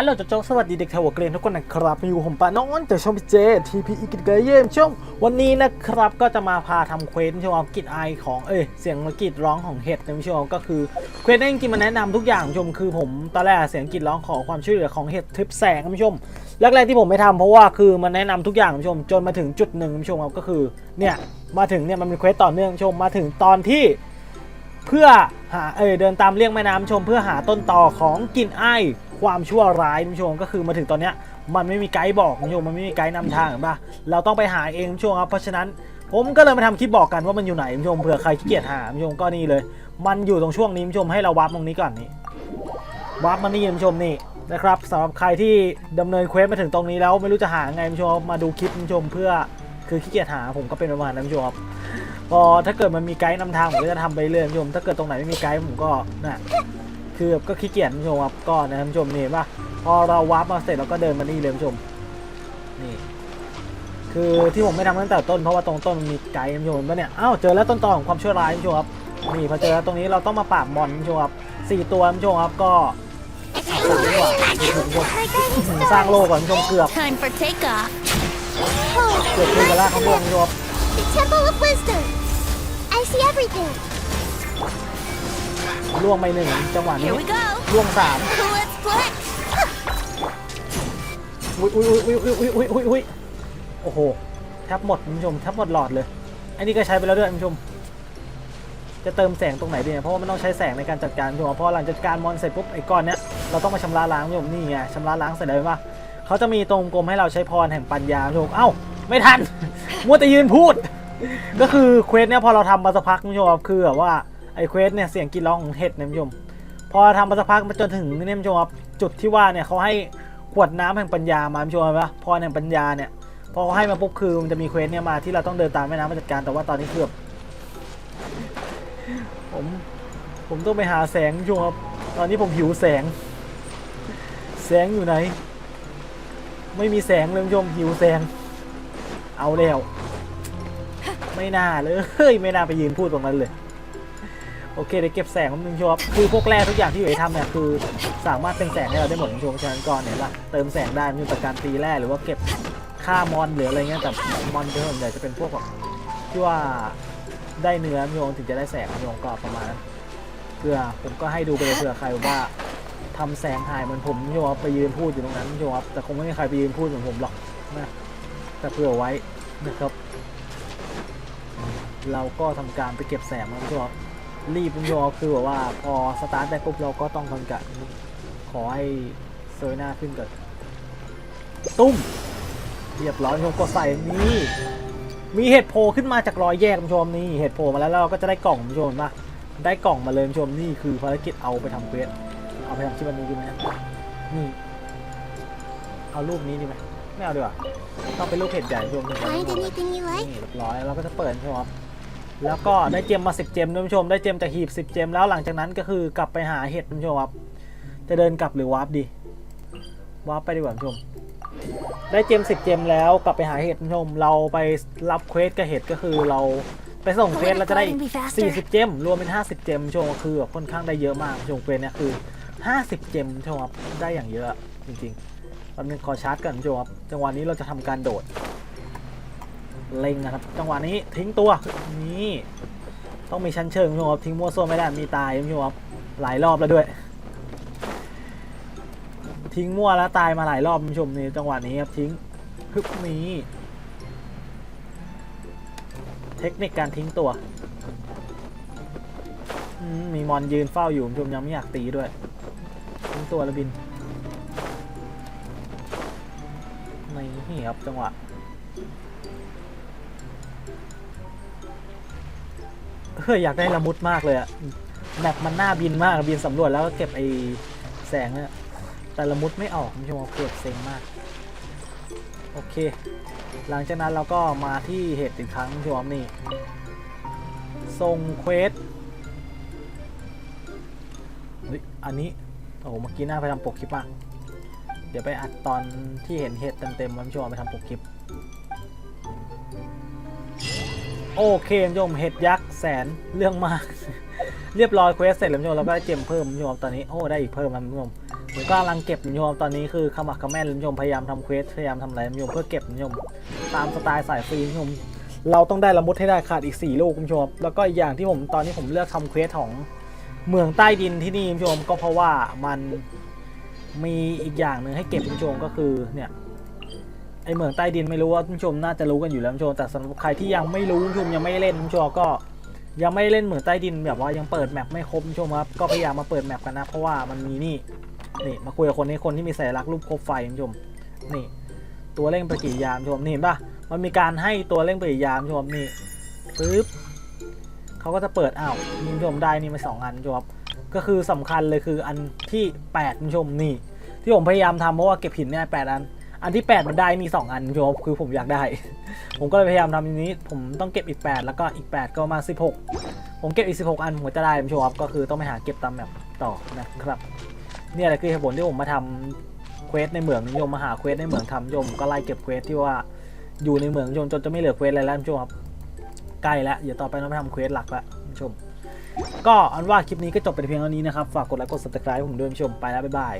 ฮัลโหลโจ๊กสวัสดีเด็กชาวเกรีนทุกคนนะครับมาอยู่ผมปาน้อนจากช่องพีเจทีพีอีกิจเกยเยี่ยมช่วงวันนี้นะครับก็จะมาพาทำเควสช่วงกิจไอของเอ้ยเสียงกรีดร้องของเห็ดนะช่วงก็คือเควสนั่นจริงมันแนะนำทุกอย่างชมคือผมตอนแรกเสียงกรีดร้องขอความช่วยเหลือของเห็ดทริปแสงคุณผู้ชมแรกๆที่ผมไม่ทำเพราะว่าคือมันแนะนำทุกอย่างชมจนมาถึงจุดหนึ่งชมครับก็คือเนี่ยมาถึงเนี่ยมันเป็นเควสต่อเนื่องชมมาถึงตอนที่เพื่อหาเอยเดินตามเลี่ยงแม่น้ำชม เพื่อหาต้นต่อของกลิ่นไอ ความชั่วร้ายคุณผู้ชมก็คือมาถึงตอนเนี้ยมันไม่มีไกด์บอกคุณผู้ชมมันไม่มีไกด์นำทางเห็นปะเราต้องไปหาเองคุณผู้ชมครับเพราะฉะนั้นผมก็เลยมาทำคลิปบอกกันว่ามันอยู่ไหนคุณผู้ชมเผื่อใครขี้เกียจหาคุณผู้ชมก็นี่เลย มันอยู่ตรงช่วงนี้คุณผู้ชมให้เราวาร์ปตรงนี้ก่อนนี่วาร์ปมานี่คุณผู้ชมนี่นะครับสำหรับใครที่ดำเนินเควสมาถึงตรงนี้แล้วไม่รู้จะหาไงคุณผู้ชมมาดูคลิปคุณผู้ชมเพื่อคือขี้เกียจหาผมก็เป็นประมาณนั้นคุณผู้ชมครับพอถ้าเกิดมันมีไกด์นำทางผมก็จะทำไปเรื่อยคุณผู้ชมถ้าเกิดตรงไหนไม่มีไกด์ผมก็นะ คือก็ขี้เกียจคุณผู้ชมครับก็นะคุณผู้ชมนี่เห็นป่ะพอเราวาร์ปมาเสร็จเราก็เดินมานี่เลยคุณผู้ชมนี่คือที่ผมไม่ทำตั้งแต่ต้นเพราะว่าตรงต้นมันมีไกด์คุณผู้ชมเห็นปะเนี่ยอ้าวเจอแล้วต้นตอของความชั่วร้ายคุณผู้ชมครับนี่พอเจอแล้วตรงนี้เราต้องมาปราบมอนคุณผู้ชมครับสี่ตัวคุณผู้ชมครับก็อะสามดีกว่านี่คุณผู้ชมสร้างโลกก่อนคุณผู้ชมเกือบ Time for takeoff. เกือบคืนกันแล้วข้างบนคุณผู้ชมครับ The Temple of Wisdom. I see everything. ล่วงไปหนึ่งจังหวะนี้ Here we go. ล่วงสาม Let's flex. อุ้ยอุ้ยอุ้ยอุ้ยอุ้ยอุ้ยอุ้ยอุ้ยโอ้โหแทบหมดคุณผู้ชมแทบหมดหลอดเลย อันนี้ก็ใช้ไปแล้วด้วยคุณผู้ชม จะเติมแสงตรงไหนดีเนี่ยเพราะว่ามันต้องใช้แสงในการจัดการคุณผู้ชมเพราะหลังจากการมอนเสร็จปุ๊บไอ้ก้อนเนี้ยเราต้องมาชำระล้างคุณผู้ชมนี่ไงชำระล้างเสร็จแล้วเห็นปะเขาจะมีตรงกลมให้เราใช้พรแห่งปัญญาคุณผู้ชมเอ้าไม่ทันมัวแต่ยืนพูด ก็คือเควสเนี้ยพอเราทำมาสักพักคุณผู้ชมครับคือแบบว่า ไอเควสเนี่ยเสียงกรีดร้องของเห็ดเนี่ยคุณผู้ชมพอทำมาสักพักมาจนถึงเนี่ยคุณผู้ชมครับจุดที่ว่าเนี่ยเขาให้ขวดน้ำแห่งปัญญามาคุณผู้ชมปะพรแห่งปัญญาเนี่ยพอเขาให้มาปุ๊บคือมันจะมีเควสเนี่ยมาที่เราต้องเดินตามแม่น้ำมาจัดการแต่ว่าตอนนี้คือบผมผมต้องไปหาแสงคุณผู้ชมครับ ตอนนี้ผมหิวแสง แสงอยู่ไหน ไม่มีแสงเลยคุณผู้ชมหิวแสง เอาแล้ว ไม่น่าเลยเฮ้ยไม่น่าไปยืนพูดตรงนั้นเลย โอเคเดี๋ยวเก็บแสงของมึงโชว์ครับคือพวกแร่ทุกอย่างที่อยู่ในถ้ำเนี่ยคือสามารถเป็นแสงให้เราได้หมดคุณผู้ชมฉะนั้นก่อนเนี่ยละเติมแสงได้ม่ว่าจากการตีแร่หรือว่าเก็บค่ามอนหรืออะไรเงี้ยแต่มอนส่วนใหญ่จะเป็นพวกแบบที่ว่าได้เนื้อคุณผู้ชมถึงจะได้แสงคุณผู้ชมก็ประมาณนั้นเพื่อผมก็ให้ดูไปเลยเผื่อใครว่าทำแสงหายเหมือนผมคุณผู้ชมครับไปยืนพูดอยู่ตรงนั้นคุณผู้ชมครับแต่คงไม่มีใครไปยืนพูดเหมือนผมหรอกนะแต่เผื่อไว้นะครับ เราก็ทำการไปเก็บแสงมาคุณผู้ชมค รับรีบคุณผู้ชมครับคือแบบว่าพอสตาร์ทได้ปุ๊บเราก็ต้องทำการขอให้เซอร์หน้าขึ้นก่อนตุ้ม เรียบร้อยคุณผู้ชมก็ใส่นี่มีเห็ดโผล่ขึ้นมาจากรอยแยกคุณผู้ชมนี่เห็ดโผล่มาแล้วแล้วเราก็จะได้กล่องคุณผู้ชมนะได้กล่องมาเลยคุณผู้ชมนี่คือภารกิจเอาไปทำเควสเอาไปทำชิบันนี้ดีไหมนี่เอารูปนี้ดีไหมไม่เอาดีกว่าต้องเป็นรูปเห็ดใหญ่คุณผู้ชม Find anything you นี่ like? เรียบร้อยเราก็จะเปิดคุณผู้ชมครับ แล้วก็ได้เจมมา 10 เจมด้วยคุณผู้ชมได้เจมจากหีบ 10 เจมแล้วหลังจากนั้นก็คือกลับไปหาเห็ดคุณผู้ชมครับ จะเดินกลับหรือวาร์ปดีวาร์ปไปดีกว่าคุณผู้ชม ได้เจม 10 เจมแล้วกลับไปหาเห็ดคุณผู้ชม เราไปรับเควสกับเห็ดก็คือเราไปส่งเควสเราจะได้40 เจมรวมเป็น 50 เจมคุณผู้ชมก็คือแบบค่อนข้างได้เยอะมากคุณผู้ชมเควสเนี่ยคือ 50 เจมคุณผู้ชมครับได้อย่างเยอะจริงๆตอนนี้ขอชาร์จก่อนคุณผู้ชมครับจังหวะนี้เราจะทำการโดด เล็งนะครับ จังหวะนี้ทิ้งตัวนี่ต้องมีชั้นเชิงคุณผู้ชมครับทิ้งมั่วซั่วไม่ได้มีตายคุณผู้ชมครับหลายรอบแล้วด้วย ทิ้งมั่วแล้วตายมาหลายรอบคุณผู้ชมนี่จังหวะนี้ครับทิ้งฮึบนี้ เทคนิคการทิ้งตัวมีมอนยืนเฝ้าอยู่คุณผู้ชมยังไม่อยากตีด้วยทิ้งตัวแล้วบินนี่ครับจังหวะ เฮ้ยอยากได้ละมุดมากเลยอะแมปมันน่าบินมากบินสำรวจแล้วก็เก็บไอ้แสงเนี่ยแต่ละมุดไม่ออกคุณผู้ชมเกือบเซ็งมาก โอเค หลังจากนั้นเราก็มาที่เหตุอีกครั้งคุณผู้ชมนี่ส่งเควสเฮ้ยอันนี้ โอ้โหเมื่อกี้น่าไปทำปกคลิปมากเดี๋ยวไปอัดตอนที่เห็นเหตุเต็มๆคุณผู้ชมเอาไปทำปกคลิป โอเคคุณผู้ชมเห็ดยักษ์แสนเรื่องมาก เรียบร้อยเควสเสร็จแล้วคุณผู้ชมเราก็ได้เจมเพิ่มคุณผู้ชมตอนนี้โอ้ได้อีกเพิ่มแล้วคุณผู้ชมผมก็กำลังเก็บคุณผู้ชมตอนนี้คือขมักเขม้นคุณผู้ชมพยายามทำเควสพยายามทำอะไรคุณผู้ชมเพื่อเก็บคุณผู้ชมตามสไตล์สายฟรีคุณผู้ชมเราต้องได้ละมุดให้ได้ขาดอีก 4 ลูกคุณผู้ชมแล้วก็อีกอย่างที่ผมตอนนี้ผมเลือกทำเควสของเมืองใต้ดินที่นี่คุณผู้ชมก็เพราะว่ามันมีอีกอย่างหนึ่งให้เก็บคุณผู้ชมก็คือเนี่ย ไอเมืองใต้ดินไม่รู้ว่าคุณผู้ชมน่าจะรู้กันอยู่แล้วคุณผู้ชมแต่สำหรับใครที่ยังไม่รู้คุณผู้ชมยังไม่เล่นคุณผู้ชมก็ยังไม่เล่นเหมืองใต้ดินแบบว่ายังเปิดแมปไม่ครบคุณผู้ชมครับก็พยายามมาเปิดแมปกันนะ เพราะว่ามันมีนี่นี่มาคุยกับคนนี้คนที่มีสัญลักษณ์รูปโคมไฟคุณผู้ชมนี่ ตัวเร่งปฏิกิริยาคุณผู้ชมนี่เห็นปะมันมีการให้ตัวเร่งปฏิกิริยาคุณผู้ชมนี่ปึ๊บเขาก็จะเปิดอ้าวนี่คุณผู้ชมได้นี่มาสองอันคุณผู้ชมครับก็คือสำคัญเลยคืออันที่8คุณผู้ชมนี่ ที่ผมพยายามทำเพราะว่าเก็บหินเนี่ยแปดอัน อันที่ 8 มันได้นี่2อันคุณผู้ชมคือผมอยากได้ ผมก็เลยพยายามทำอย่างนี้ ผมต้องเก็บอีก 8 แล้วก็อีก 8 ก็มา 16 ผมเก็บอีก 16 อันผมจะได้ผมโชว์ครับก็คือต้องไปหาเก็บตามแบบต่อนะครับนี่แหละคือเหตุผลที่ผมมาทำเควสในเหมืองนิยมมาหาเควสในเหมืองทำนิยมก็ไล่เก็บเควสที่ว่าอยู่ในเหมืองนิยมจนจะไม่เหลือเควสอะไรแล้วคุณผู้ชมครับใกล้แล้วเดี๋ยวต่อไปเราไปทำเควสหลักละคุณผู้ชม ก็อันว่าคลิปนี้ก็จบไปเพียงเท่านี้นะครับ ฝากกดไลค์กด subscribe ผมด้วยคุณผู้ชมไปแล้วบ๊ายบาย